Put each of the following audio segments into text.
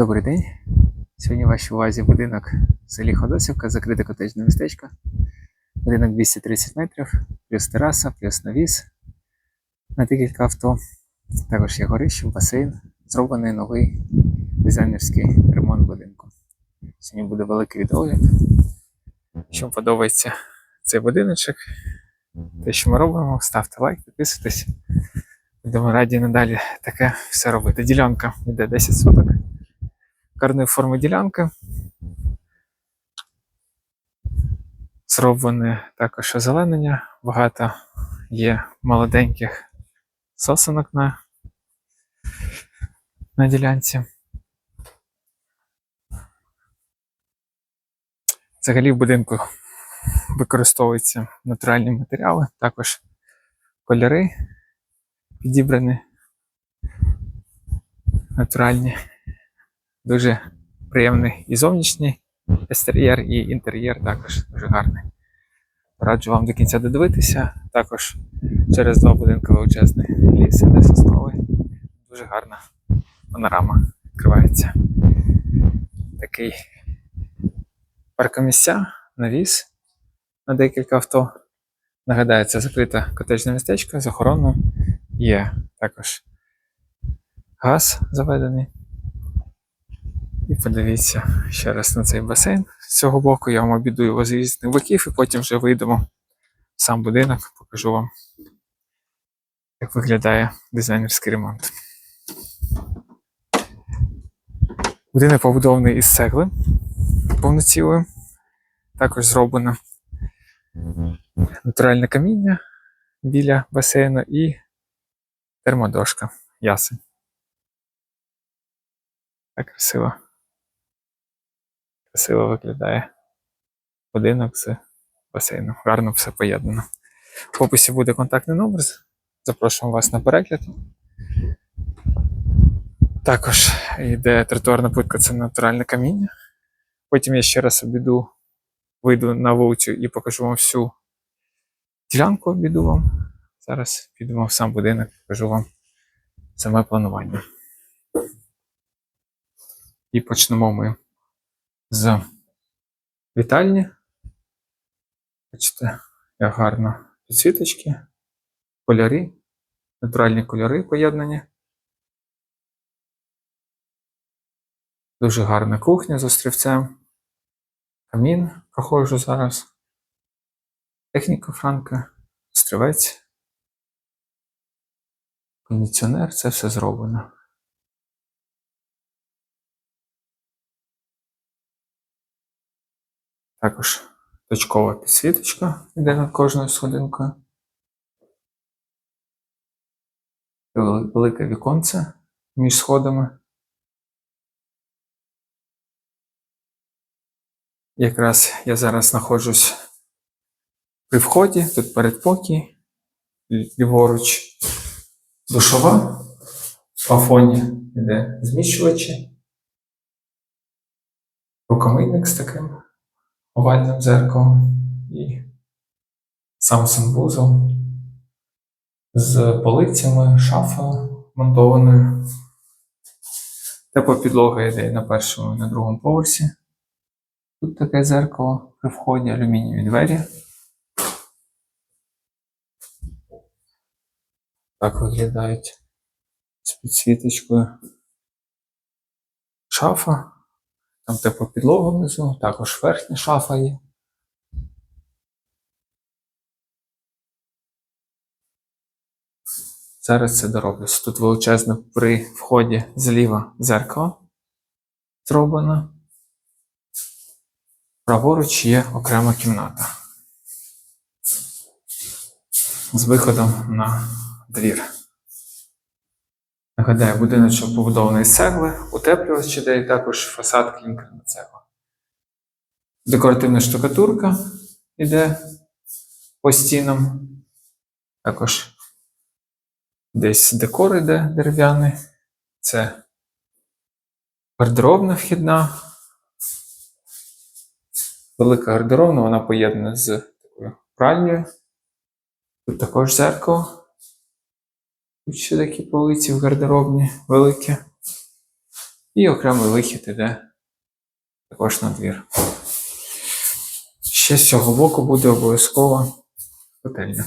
Добрий день. Сьогодні в вашій увазі будинок в селі Ходосівка, закрите котеджне містечко. Будинок 230 метрів, плюс тераса, плюс навіс на декілька авто. Також є горище, басейн, зроблений новий дизайнерський ремонт будинку. Сьогодні буде великий відогляд. Вам подобається цей будиночок, те, що ми робимо, ставте лайк, підписуйтесь. Будемо раді надалі таке все робити. Ділянка йде 10 соток гарної форми ділянки. Зроблене також озеленення. Багато є молоденьких сосенок на, на ділянці. Взагалі в будинку використовуються натуральні матеріали, також кольори підібрані натуральні. Дуже приємний і зовнішній екстер'єр, і інтер'єр також дуже гарний. Раджу вам до кінця додивитися. Також через два будинки величезний ліс іде сосновий. Дуже гарна панорама відкривається. Такий паркомісця, навіс на декілька авто. Нагадаю, це закрите котеджне містечко з охороною. Є також газ заведений. І подивіться ще раз на цей басейн. З цього боку я вам обіду його з різних боків, і потім вже вийдемо в сам будинок, покажу вам, як виглядає дизайнерський ремонт. Будинок побудований із цегли повноцілої. Також зроблено натуральне каміння біля басейну і термодошка ясень. Так красиво красиво виглядає будинок з басейном. Гарно все поєднано. В описі буде контактний номер. Запрошуємо вас на перегляд. Також йде тротуарна плитка, це натуральне каміння. Потім я ще раз обіду, вийду на вулицю і покажу вам всю ділянку обіду вам. Зараз підемо в сам будинок, покажу вам саме планування. І почнемо ми з вітальні. Бачите, як гарно підсвіточки, кольори, натуральні кольори поєднані. Дуже гарна кухня з острівцем. Камін проходжу зараз. Техніка франка, острівець, кондиціонер, це все зроблено. Також точкова підсвіточка йде над кожною сходинкою. Велике віконце між сходами. Якраз я зараз знаходжусь при вході, тут передпокій, ліворуч душова, в плафоні йде зміщувачі, рукомийник з таким овальним дзеркалом і сам санвузол з полицями, шафою монтованою. Тепла підлога йде на першому і на другому поверсі. Тут таке дзеркало при вході, алюмінієві двері. Так виглядають з підсвіточкою. Шафа. Там типу підлога внизу, також верхня шафа є. Зараз це дороблюсь. Тут величезне при вході зліва дзеркало зроблено. Праворуч є окрема кімната з виходом на двір. Нагадаю, будиночок побудований з цегли, утеплювач іде і також фасад клінкерна цегла. Декоративна штукатурка йде по стінам. Також десь декор йде дерев'яний. Це гардеробна вхідна. Велика гардеробна, вона поєднана з такою пральнею. Тут також зеркало. Тут ще такі полиці в гардеробні великі. І окремий вихід іде також на двір. Ще з цього боку буде обов'язково котельня.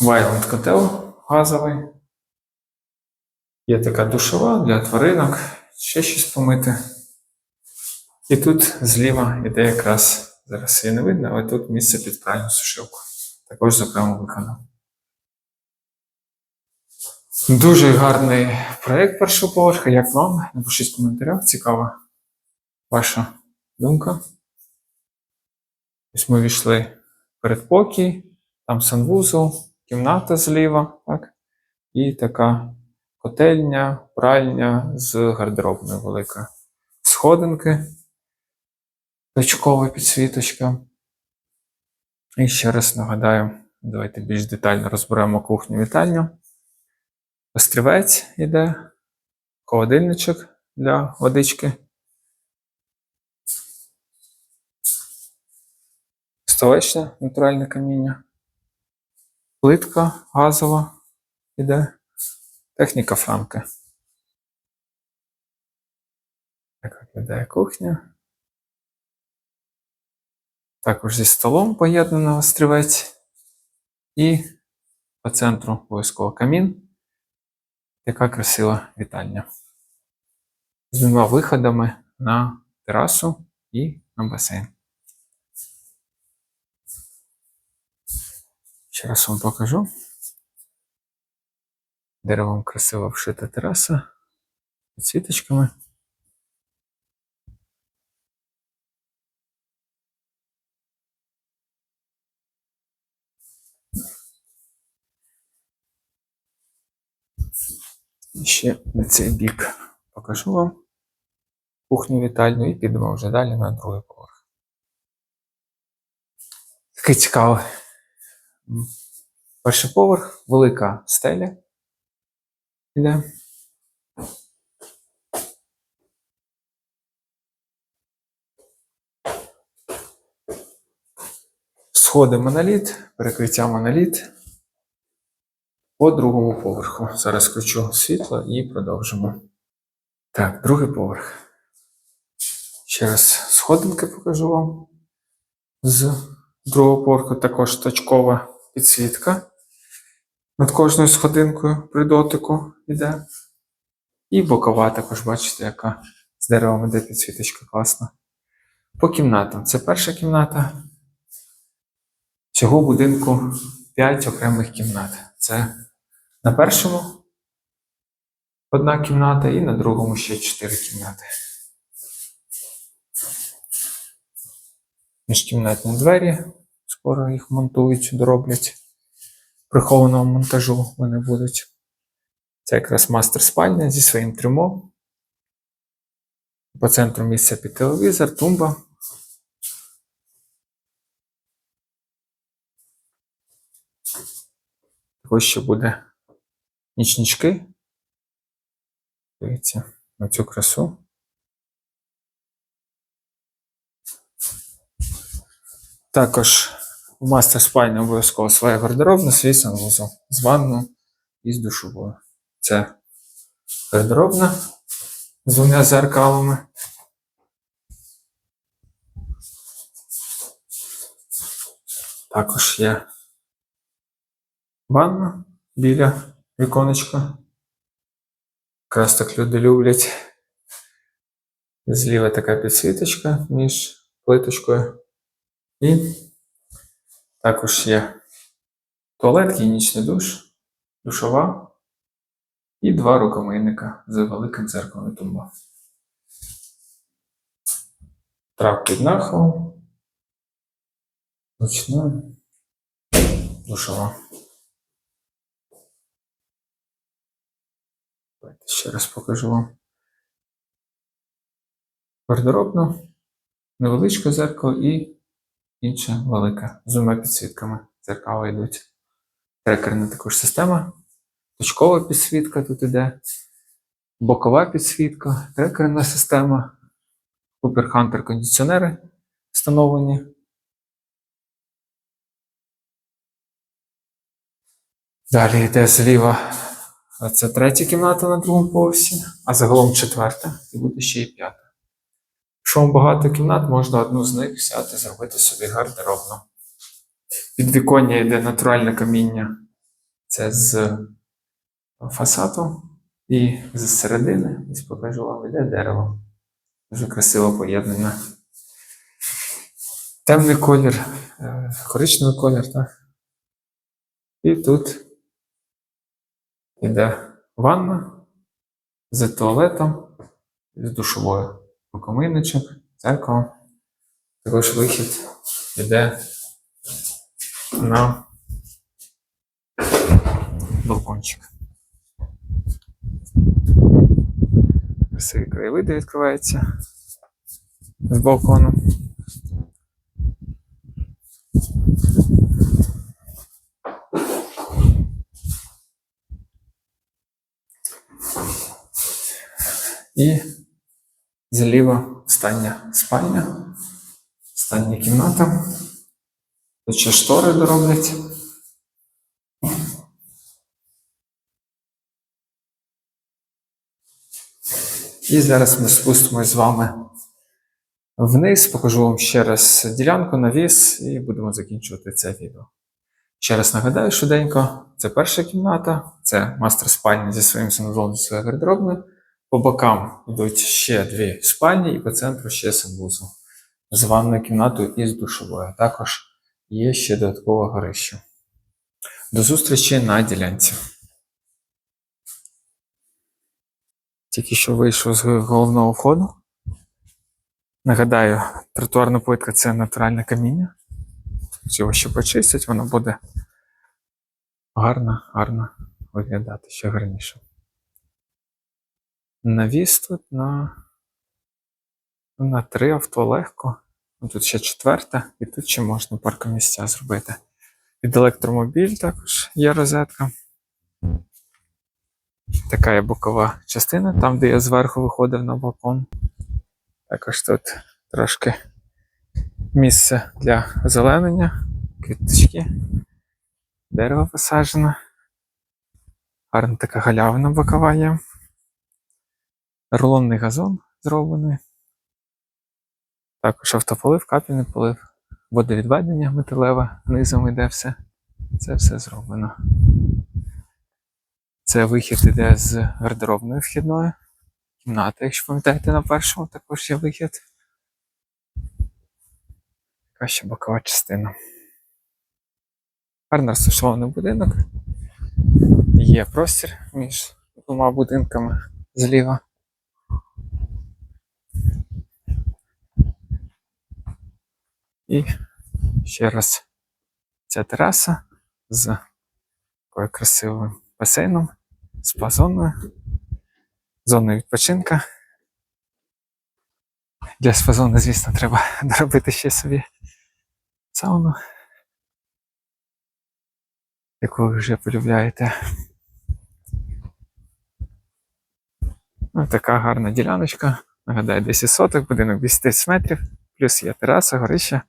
Вайланд котел газовий. Є така душова для тваринок, ще щось помити. І тут зліва йде якраз, зараз її не видно, але тут місце під пральну сушилку. Також з окремим виходом. Дуже гарний проєкт першого поверха. Як вам? Напишіть в коментарях, цікава ваша думка. Ось ми війшли передпокій, там санвузол, кімната зліва, так? І така котельня, пральня з гардеробною велика. Сходинки, точкова підсвіточка. І ще раз нагадаю, давайте більш детально розберемо кухню-вітальню. Острівець іде, холодильничок для водички. Столичне натуральне каміння. Плитка газова іде. Техніка франки. Так виглядає кухня. Також зі столом поєднано острівець. І по центру обов'язково камін. Яка красива вітальня. З двома виходами на терасу і на басейн. Ще раз вам покажу. Деревом красиво вшита тераса з світочками. І ще на цей бік покажу вам кухню вітальню і підемо вже далі на другий поверх. Такий цікавий. Перший поверх, велика стеля. Іде. Сходи моноліт, перекриття моноліт по другому поверху. Зараз включу світло і продовжимо. Так, другий поверх. Ще раз сходинки покажу вам. З другого поверху також точкова підсвітка. Над кожною сходинкою при дотику йде. І бокова також, бачите, яка з деревом іде підсвіточка класна. По кімнатам. Це перша кімната. Всього будинку 5 окремих кімнат. Це на першому одна кімната і на другому ще 4 кімнати. Міжкімнатні двері. Скоро їх монтують, дороблять. Прихованого монтажу вони будуть. Це якраз мастер спальня зі своїм трюмо. По центру місця під телевізор, тумба. Ось ще буде нічнички. Дивіться на цю красу. Також у мастер спальні обов'язково своя гардеробна, свій санвузол з ванною і з душовою. Це гардеробна з двома зеркалами. Також є ванна біля віконечка. Якраз так люди люблять. Зліва така підсвіточка між плиточкою. І також є туалет, гігієнічний душ, душова і два рукомийника з великим і тумба. Трап під нахилом. Ручна. Душова. Давайте ще раз покажу вам. Гардеробну, невеличке зеркало і інше велике. З двома підсвітками. Дзеркала йдуть. Трекерна також система. Точкова підсвітка тут іде. Бокова підсвітка, трекерна система. Cooper Hunter кондиціонери встановлені. Далі йде зліва це третя кімната на другому поверсі, а загалом четверта, і буде ще й п'ята. Якщо вам багато кімнат, можна одну з них взяти, зробити собі гардеробну. Підвіконня йде натуральне каміння. Це з фасаду. І з середини, ось покажу вам, йде дерево. Дуже красиво поєднане. Темний колір, е, коричневий колір, так. І тут йде ванна з туалетом, з душовою. Покомийничок, дзеркало. Також вихід йде на балкончик. Красиві краєвиди відкриваються з балкону. І зліва остання спальня, остання кімната. Тут ще штори дороблять. І зараз ми спустимось з вами вниз, покажу вам ще раз ділянку, навіс, і будемо закінчувати це відео. Ще раз нагадаю швиденько, це перша кімната, це мастер спальня зі своїм санузлом, зі своєю гардеробною. По бокам йдуть ще дві спальні, і по центру ще санвузол з ванною кімнатою і з душовою. Також є ще додаткове горище. До зустрічі на ділянці. Тільки що вийшов з головного входу. Нагадаю, тротуарна плитка це натуральне каміння. Його ще почистять, воно буде гарно, гарно виглядати ще гарніше. Навіс тут на, на три авто легко. Ну, Тут ще четверта, і тут ще можна паркомісця зробити. Під електромобіль також є розетка. Така є бокова частина, там, де я зверху виходив на балкон. Також тут трошки місце для озеленення, квіточки, дерево посаджено. Гарна така галявина бокова є. Рулонний газон зроблений. Також автополив, капельний полив, водовідведення металеве, низом йде все. Це все зроблено. Це вихід іде з гардеробної вхідної. Кімната, якщо пам'ятаєте, на першому також є вихід. Така ще бокова частина. Гарно розташований будинок. Є простір між двома будинками зліва. І ще раз ця тераса з такою красивим басейном, з пазоною, зоною відпочинка. Для спазони, звісно, треба доробити ще собі сауну, яку ви вже полюбляєте. Ось така гарна діляночка. Нагадаю, 10 соток, будинок 230 метрів, плюс є тераса, горище,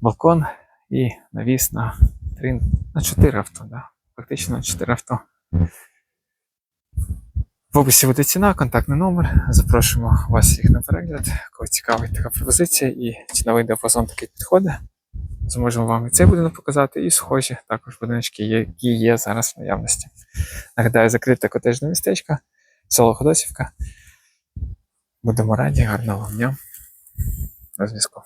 балкон і навіс на 3, на 4 авто. Да? Фактично на 4 авто. В описі буде ціна, контактний номер. Запрошуємо вас всіх на перегляд. Кого цікавить така пропозиція і ціновий диапазон такий підходить. Зможемо вам і цей будинок показати, і схожі також будиночки, які є зараз в наявності. Нагадаю, закрите котежне містечко, село Ходосівка. Будемо раді, гарного вам дня. До зв'язку.